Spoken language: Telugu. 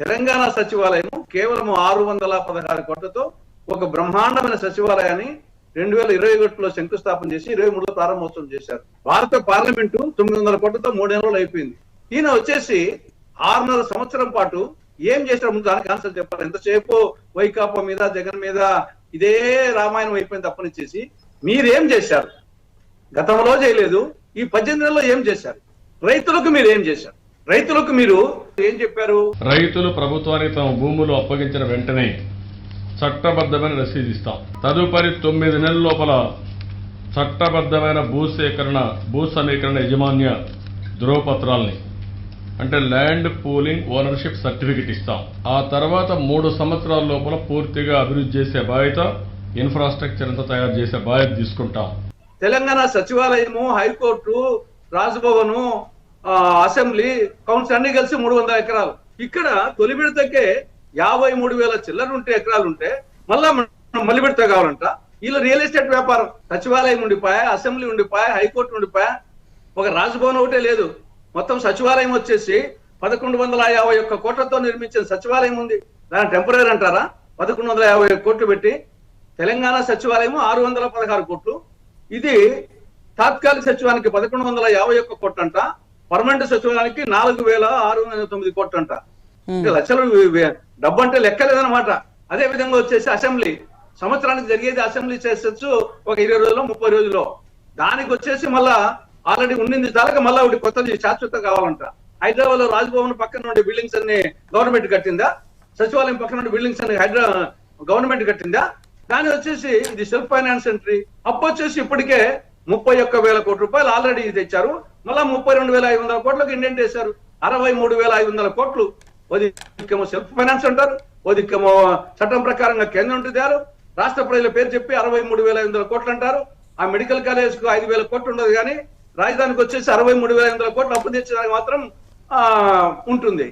తెలంగాణ సచివాలయం కేవలం ఆరు వందల పదహారు కోట్లతో ఒక బ్రహ్మాండమైన సచివాలయాన్ని రెండు వేల ఇరవై ఒకటిలో శంకుస్థాపన చేసి ఇరవై మూడులో ప్రారంభోత్సవం చేశారు. భారత పార్లమెంటు తొమ్మిది వందల కోట్లతో మూడేళ్ళలో అయిపోయింది. ఈయన వచ్చేసి ఆరున్నర సంవత్సరం పాటు ఏం చేశారు ముందు దానికి ఆన్సర్ చెప్పాలి. ఎంతసేపు వైకాపా మీద జగన్ మీద ఇదే రామాయణం అయిపోయింది తప్పనిచ్చేసి మీరేం చేశారు? గతంలో చేయలేదు. ఈ పద్దెనిమిది నెలలో ఏం చేశారు? రైతులకు మీరు ఏం చేశారు? రైతులకు మీరు ఏం చెప్పారు? రైతులు ప్రభుత్వానికి తమ భూములు అప్పగించిన వెంటనే చట్టబద్ధమైన రసీదు ఇస్తాం. తదుపరి తొమ్మిది నెలల లోపల చట్టబద్ధమైన భూసేకరణ భూ సమీకరణ యజమాన్య ధ్రువపత్రాల్ని అంటే ల్యాండ్ పూలింగ్ ఓనర్షిప్ సర్టిఫికెట్ ఇస్తాం. ఆ తర్వాత మూడు సంవత్సరాల లోపల పూర్తిగా అభివృద్ధి చేసే బాధ్యత ఇన్ఫ్రాస్ట్రక్చర్ అంతా తయారు చేసే బాధ్యత తీసుకుంటాం. Telangana సచివాలయము high court Raj Bhavan assembly council అన్ని కలిసి మూడు వందల ఎకరాలు. ఇక్కడ తొలి విడతకే యాభై మూడు వేల చిల్లర ఉంటే ఎకరాలు ఉంటే మళ్ళా మళ్ళీ విడత కావాలంట. వీళ్ళ రియల్ ఎస్టేట్ వ్యాపారం సచివాలయం ఉండిపోయా అసెంబ్లీ ఉండిపోయా హైకోర్టు ఉండిపోయా ఒక రాజభవన్ ఒకటే లేదు. మొత్తం సచివాలయం వచ్చేసి పదకొండు వందల యాభై ఒక్క కోట్లతో నిర్మించిన సచివాలయం ఉంది. దాని టెంపరీ అంటారా? పదకొండు వందల యాభై ఒక్క కోట్లు పెట్టి తెలంగాణ సచివాలయం ఆరు వందల పదహారు కోట్లు. ఇది తాత్కాలిక సచివానికి పదకొండు వందల యాభై ఒక్క కోట్లంట. పర్మనెంట్ సచివాలయానికి నాలుగు వేల ఆరు వందల తొమ్మిది కోట్లంట ఇంకా లక్షలు వే- వే- డబ్బు అంటే లెక్కలేదన్నమాట. అదే విధంగా వచ్చేసి అసెంబ్లీ. సంవత్సరానికి జరిగేది అసెంబ్లీ చేసొచ్చు ఒక ఇరవై రోజుల్లో ముప్పై రోజుల్లో దానికి వచ్చేసి మళ్ళా ఆల్రెడీ ఉండింది చాలక మళ్ళా ఒకటి కొత్తది శాశ్వత కావాలంట. హైదరాబాద్లో రాజ్భవన్ పక్కన ఉండే బిల్డింగ్స్ అన్ని గవర్నమెంట్ కట్టిందా? సచివాలయం పక్కన ఉండే బిల్డింగ్స్ అన్ని హైదరా గవర్నమెంట్ కట్టిందా? దాని వచ్చేసి ఇది సెల్ఫ్ ఫైనాన్స్ ఎంట్రీ. అప్పు వచ్చేసి ఇప్పటికే ముప్పై ఒక్క వేల కోట్ల రూపాయలు ఆల్రెడీ తెచ్చారు. మళ్ళా ముప్పై రెండు వేల ఐదు వందల కోట్లకు ఇండెంట్ వేశారు. అరవై మూడు వేల ఐదు వందల కోట్లు ఓదికేమో సెల్ఫ్ ఫైనాన్స్ అంటారు ఓదికేమో చట్టం ప్రకారంగా కేంద్రం ఉంటారు రాష్ట్ర ప్రజల పేరు చెప్పి అరవై మూడు వేల ఐదు వందల కోట్లు అంటారు. ఆ మెడికల్ కాలేజ్కు ఐదు వేల కోట్లు ఉండదు కానీ రాజధానికి వచ్చేసి అరవై మూడు వేల ఐదు వందల కోట్లు అప్పు తెచ్చడానికి మాత్రం ఆ ఉంటుంది.